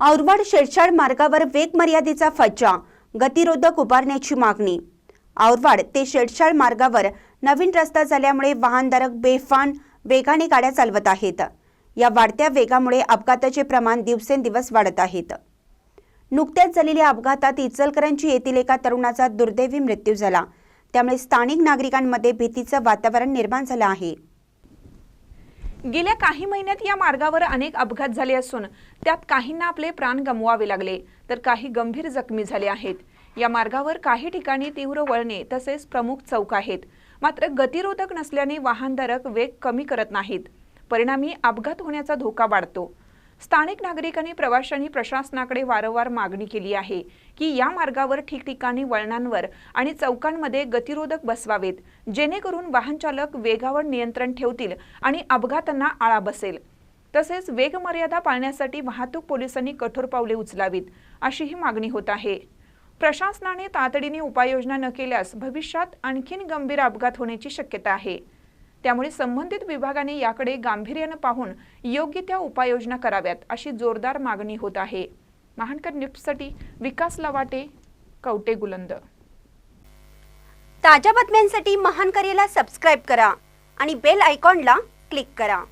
औरवाड शेरशाळ मार्गावर वेग मर्यादेचा फज्जा गतिरोधक उभारण्याची मागणी. औरवाड ते शेडशाळ मार्गावर नवीन रस्ता झाल्यामुळे वाहनधारक बेफान वेगाने गाड्या चालवत आहेत. या वाढत्या वेगामुळे अपघाताचे प्रमाण दिवसेंदिवस वाढत आहेत. नुकत्याच झालेल्या अपघातात इचलकरंजी येथील एका तरुणाचा दुर्दैवी मृत्यू झाला. त्यामुळे स्थानिक नागरिकांमध्ये भीतीचं वातावरण निर्माण झालं आहे. गेल्या काही महिन्यात या मार्गावर अनेक अपघात झाले असून त्यात काहींना आपले प्राण गमवावे लागले तर काही गंभीर जखमी झाले आहेत. या मार्गावर काही ठिकाणी तीव्र वळणे तसेच प्रमुख चौक आहेत. मात्र गतिरोधक नसल्याने वाहनधारक वेग कमी करत नाहीत. परिणामी अपघात होण्याचा धोका वाढतो. स्थानिक नागरिकांनी प्रवाशांनी प्रशासनाकडे वारंवार मागणी केली आहे की या मार्गावर ठिकठिकाणी वळणांवर आणि चौकांमध्ये गतिरोधक बसवावेत जेणेकरून वाहनचालक वेगावर नियंत्रण ठेवतील आणि अपघातांना आळा बसेल. तसेच वेगमर्यादा पाळण्यासाठी वाहतूक पोलिसांनी कठोर पावले उचलावीत अशीही मागणी होत आहे. प्रशासनाने तातडीने उपाययोजना न केल्यास भविष्यात आणखीन गंभीर अपघात होण्याची शक्यता आहे. त्यामुळे संबंधित विभागाने याकडे गांभीर्यानं पाहून योग्य त्या उपाययोजना कराव्यात अशी जोरदार मागणी होत आहे. महानकर न्यूजसाठी विकास लवाटे कवटे गुलंद. ताज्या बातम्यांसाठी महानकरेला सबस्क्राईब करा आणि बेल आयकॉनला क्लिक करा.